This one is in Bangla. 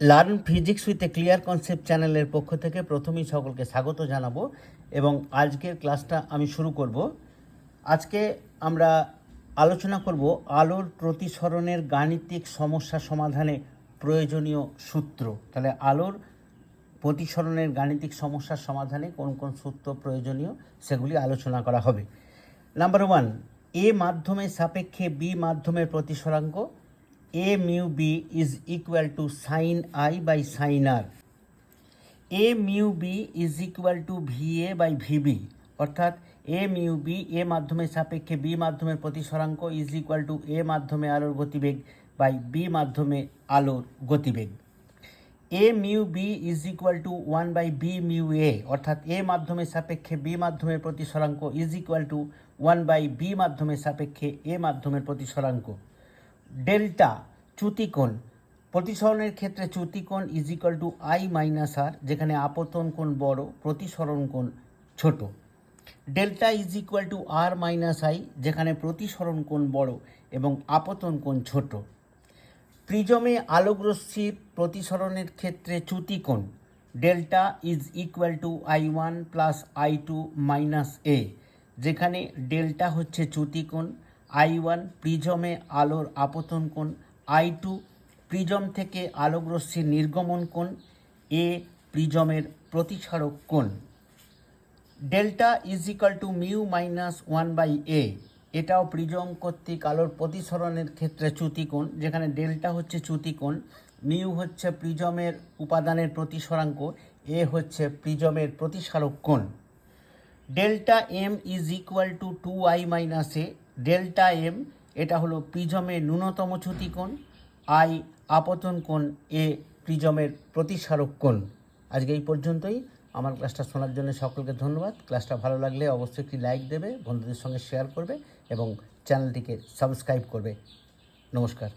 Learn physics with a clear concept চ্যানেলের পক্ষ থেকে প্রথমেই সকলকে স্বাগত জানাব এবং আজকের ক্লাসটা আমি শুরু করব। আজকে আমরা আলোচনা করব আলোর প্রতিসরণের গাণিতিক সমস্যা সমাধানে প্রয়োজনীয় সূত্র। তাহলে আলোর প্রতিসরণের গাণিতিক সমস্যার সমাধানে কোন কোন সূত্র প্রয়োজনীয় সেগুলি আলোচনা করা হবে। নাম্বার ওয়ান এ মাধ্যমের সাপেক্ষে বি মাধ্যমের প্রতিসরাঙ্ক। A mu B is equal to sine I by sine R A mu B is equal to V A by V B অর্থাৎ এ মিউ বি এ মাধ্যমের সাপেক্ষে বি মাধ্যমের প্রতিসরাঙ্ক ইজ ইকুয়াল টু এ মাধ্যমে আলোর গতিবেগ বাই বি মাধ্যমে আলোর গতিবেগ। A mu B is equal to one by B mu A অর্থাৎ এ মাধ্যমের সাপেক্ষে বি মাধ্যমের প্রতিসরাঙ্ক is equal to one by B মাধ্যমের সাপেক্ষে এ মাধ্যমের প্রতিসরাঙ্ক। ডেল্টা চ্যুতিকোণ প্রতিসরণের ক্ষেত্রে চ্যুতিকোণ is equal to I minus R যেখানে আপতন কোণ বড়, প্রতিসরণ কোণ ছোট। Delta is equal to R minus I যেখানে প্রতিসরণ কোণ বড় এবং আপতন কোণ ছোট। প্রিজমে আলোকরশ্মির প্রতিসরণের ক্ষেত্রে চ্যুতিকোণ delta is equal to I one plus I two minus A যেখানে ডেল্টা হচ্ছে চ্যুতিকোণ আই ওয়ান প্রিজমে আলোর আপতন কোণ আই টু প্রিজম থেকে আলোকরশ্মির নির্গমন কোণ, এ প্রিজমের প্রতিসারক কোণ। Delta is equal to mu minus one by A. এটাও প্রিজম কর্তৃক আলোর প্রতিসরণের ক্ষেত্রে চ্যুতিকোণ যেখানে ডেল্টা হচ্ছে চ্যুতিকোণ মিউ হচ্ছে প্রিজমের উপাদানের প্রতিসরাঙ্ক, এ হচ্ছে প্রিজমের প্রতিসারক কোণ। Delta M is equal to two I minus A. Delta M এটা হলো প্রিজমের ন্যূনতম কোণ। আই আপতন কোণ, এ প্রিজমের প্রতিসারক কোণ। আজকে এই পর্যন্তই। আমার ক্লাসটা শোনার জন্য সকলকে ধন্যবাদ। ক্লাসটা ভালো লাগলে অবশ্যই একটি লাইক দেবে, বন্ধুদের সঙ্গে শেয়ার করবে এবং চ্যানেলটিকে সাবস্ক্রাইব করবে। নমস্কার।